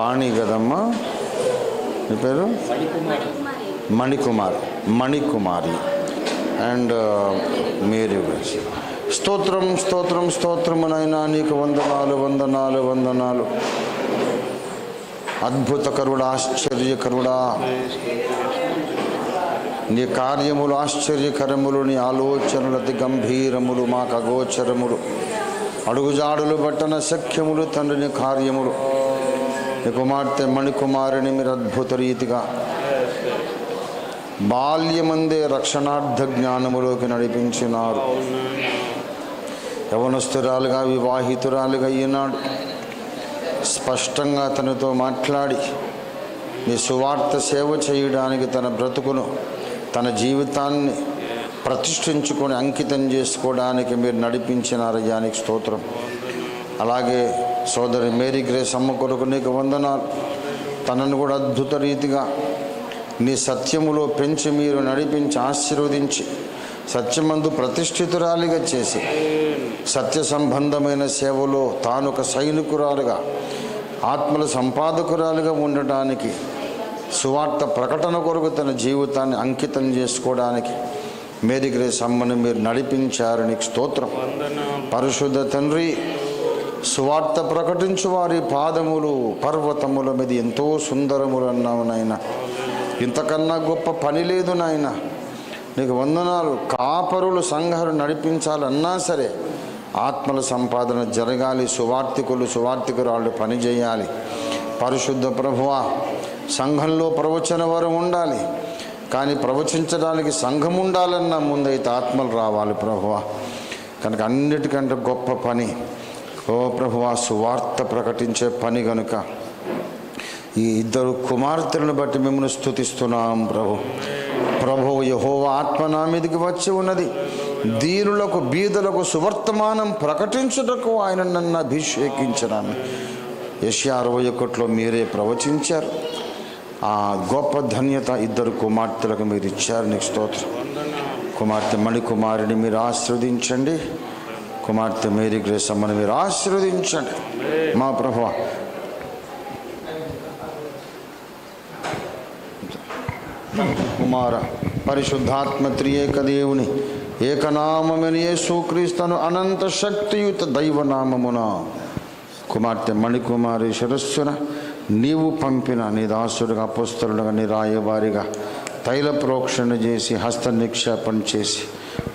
వాణి కదమ్మా నీ పేరు? మణికుమార్. మణికుమారి. అండ్ మేరీ గురించి స్తోత్రం స్తోత్రం స్తోత్రమునైనా నీకు వందనాలు వందనాలు వందనాలు. అద్భుత అద్భుతకరుడా ఆశ్చర్యకరుడా నీ కార్యములు ఆశ్చర్యకరములు నీ ఆలోచనలు అతి గంభీరములు మాకు అగోచరములు అడుగుజాడులు పట్టన సఖ్యములు తండ్రిని కార్యములు. కుమార్తె మణికుమారిని మీరు అద్భుత రీతిగా బాల్యమందే రక్షణార్థ జ్ఞానములోకి నడిపించినారు. యవనస్తురాలుగా వివాహితురాలుగా ఈనాడు స్పష్టంగా తనతో మాట్లాడి నీ సువార్త సేవ చేయడానికి తన బ్రతుకును తన జీవితాన్ని ప్రతిష్ఠించుకొని అంకితం చేసుకోవడానికి మీరు నడిపించినారయ్యా నీకు స్తోత్రం. అలాగే సోదరి మేరీ గ్రేస్ అమ్మ కొరకు నీకు వందనాలు. తనను కూడా అద్భుత రీతిగా నీ సత్యములో పెంచి మీరు నడిపించి ఆశీర్వదించి సత్యమందు ప్రతిష్ఠితురాలిగా చేసి సత్య సంబంధమైన సేవలో తాను ఒక సైనికురాలుగా ఆత్మల సంపాదకురాలుగా ఉండటానికి సువార్త ప్రకటన కొరకు తన జీవితాన్ని అంకితం చేసుకోవడానికి మేరీ గ్రేస్ అమ్మను మీరు నడిపించారు నీకు స్తోత్రం పరిశుద్ధ తండ్రి సువార్త ప్రకటించు వారి పాదములు పర్వతముల మీద ఎంతో సుందరములు అన్నావు నాయన. ఇంతకన్నా గొప్ప పని లేదు నాయన. నీకు వందనాలు. కాపరులు సంఘాలు నడిపించాలన్నా సరే ఆత్మల సంపాదన జరగాలి. సువార్థికులు సువార్థికురాళ్ళు పనిచేయాలి పరిశుద్ధ ప్రభువ సంఘంలో ప్రవచన వారు ఉండాలి. కానీ ప్రవచించడానికి సంఘం ఉండాలన్న ముందైతే ఆత్మలు రావాలి ప్రభువ. కనుక అన్నిటికంటే గొప్ప పని ఓ ప్రభు ఆ సువార్త ప్రకటించే పని గనుక ఈ ఇద్దరు కుమార్తెలను బట్టి మిమ్మల్ని స్థుతిస్తున్నాం ప్రభు. ప్రభు యహోవ ఆత్మ నా మీదకి వచ్చి ఉన్నది. దీనులకు బీదలకు సువర్తమానం ప్రకటించుటకు ఆయన నన్ను అభిషేకించడాన్ని. యశ్యా అరవై ఒకటిలో మీరే ప్రవచించారు. ఆ గొప్ప ధన్యత ఇద్దరు కుమార్తెలకు మీరు ఇచ్చారు. నీకు స్తోత్రం. కుమార్తె మణికుమారిని మీరు ఆస్వాదించండి కుమార్తె మేరీ గ్రేస్ అమ్మని మీరు ఆశీర్వదించండి. మా ప్రభు కుమార పరిశుద్ధాత్మ త్రియేక దేవుని ఏకనామమైన యేసుక్రీస్తును అనంత శక్తియుత దైవనామమున. కుమార్తె మణికుమారి శిరస్సున నీవు పంపిన నీ దాసుడుగా అపస్తులుగా నీ రాయవారిగా తైల ప్రోక్షణ చేసి హస్త నిక్షేపణ చేసి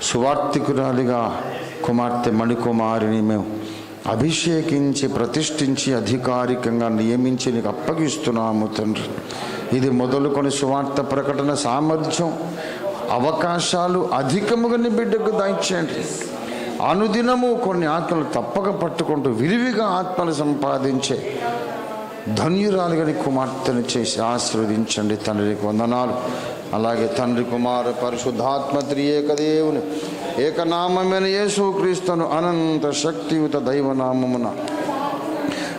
సువార్థికురాలిగా కుమార్తె మణికుమారిని మేము అభిషేకించి ప్రతిష్ఠించి అధికారికంగా నియమించి నీకు అప్పగిస్తున్నాము తండ్రి. ఇది మొదలుకొని సువార్త ప్రకటన సామర్థ్యం అవకాశాలు అధికముగా బిడ్డకు దయచేయండి అనుదినము కొన్ని ఆత్మలు తప్పక పట్టుకుంటూ విరివిగా ఆత్మలు సంపాదించే ధన్యురాలుగని కుమార్తెను చేసి ఆశీర్వదించండి తండ్రికి వందనాలు. అలాగే తండ్రి కుమార పరిశుద్ధాత్మ ఏకదేవుని దేవుని ఏకనామమైన యేసుక్రీస్తును అనంత శక్తియుత దైవనామమున.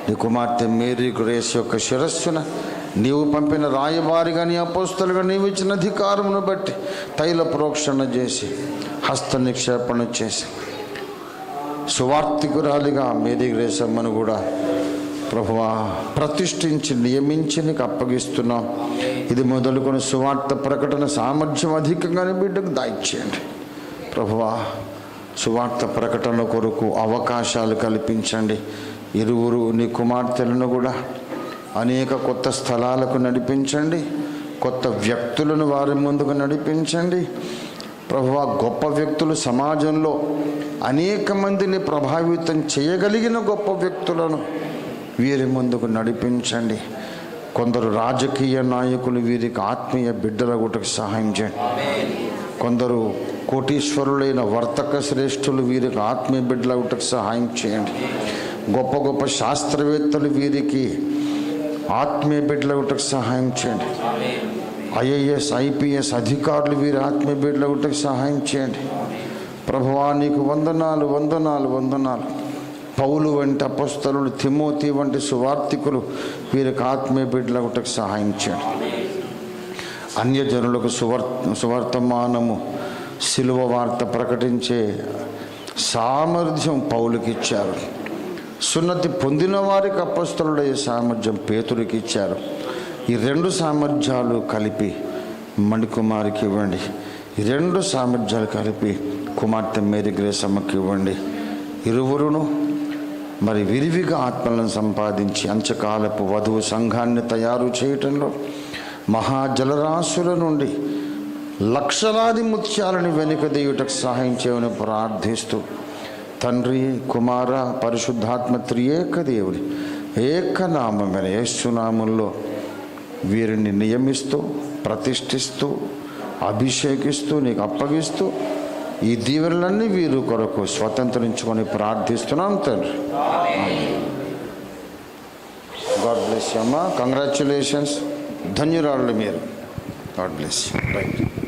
నీ కుమార్తె మేరీ గ్రేస్ యొక్క శిరస్సున నీవు పంపిన రాయబారిగా నీ అపోస్తలుగా నీవు ఇచ్చిన అధికారమును బట్టి తైల ప్రోక్షణ చేసి హస్త నిక్షేపణ చేసి. సువార్తికురాలిగా మేరీ గ్రేసమ్మను కూడా ప్రభువా ప్రతిష్ఠించి నియమించి నీకు అప్పగిస్తున్నాం. ఇది మొదలుకొని సువార్త ప్రకటన సామర్థ్యం అధికంగానే బిడ్డకు దాయిచ్చేయండి. ప్రభువా సువార్త ప్రకటన కొరకు అవకాశాలు కల్పించండి. ఇరువురు నీ కుమార్తెలను కూడా అనేక కొత్త స్థలాలకు నడిపించండి. కొత్త వ్యక్తులను వారి ముందుకు నడిపించండి. ప్రభువా గొప్ప వ్యక్తులు సమాజంలో అనేక మందిని ప్రభావితం చేయగలిగిన గొప్ప వ్యక్తులను వీరి ముందుకు నడిపించండి. కొందరు రాజకీయ నాయకులు వీరికి ఆత్మీయ బిడ్డలగుటకు సహాయం చేయండి. కొందరు కోటీశ్వరులైన వర్తక శ్రేష్ఠులు వీరికి ఆత్మీయ బిడ్డలగుటకు సహాయం చేయండి. గొప్ప గొప్ప శాస్త్రవేత్తలు వీరికి ఆత్మీయ బిడ్డలగుటకు సహాయం చేయండి. ఐఏఎస్ ఐపీఎస్ అధికారులు వీరి ఆత్మీయ బిడ్డలగుటకు సహాయం చేయండి. ప్రభువా నీకు వందనాలు వందనాలు వందనాలు. పౌలు వంటి అపస్తలుడు తిమోతి వంటి సువార్థికులు వీరికి ఆత్మీయ బిడ్డలగుటకు సహాయం చేయండి. అన్యజనులకు సువర్ సువర్తమానము సిలువ వార్త ప్రకటించే సామర్థ్యం పౌలుకి ఇచ్చారు. సున్నతి పొందిన వారికి అపస్తులుడయ్యే సామర్థ్యం పేతుడికి ఇచ్చారు. ఈ రెండు సామర్థ్యాలు కలిపి మణికుమారికి ఇవ్వండి. ఈ రెండు సామర్థ్యాలు కలిపి కుమార్తె మేరీ గ్రేసమ్మకి ఇవ్వండి. ఇరువురును మరి విరివిగా ఆత్మలను సంపాదించి అంచకాలపు వధువు సంఘాన్ని తయారు చేయటంలో మహాజలరాశుల నుండి లక్షలాది ముత్యాలను వెనుకదీయుటకు సహాయం చేయమని ప్రార్థిస్తూ తండ్రి కుమార పరిశుద్ధాత్మ త్రియేక దేవుడి ఏకనామమైన యేసునామంలో వీరిని నియమిస్తూ ప్రతిష్ఠిస్తూ అభిషేకిస్తూ నీకు అప్పగిస్తూ ఈ దీవెనలన్నీ వీరు కొరకు స్వతంత్రించుకొని ప్రార్థిస్తున్నాం తండ్రి. గాడ్ బ్లెస్ అమ్మా. కంగ్రాచులేషన్స్ ధన్యురాళ్ళు మీరు. God bless right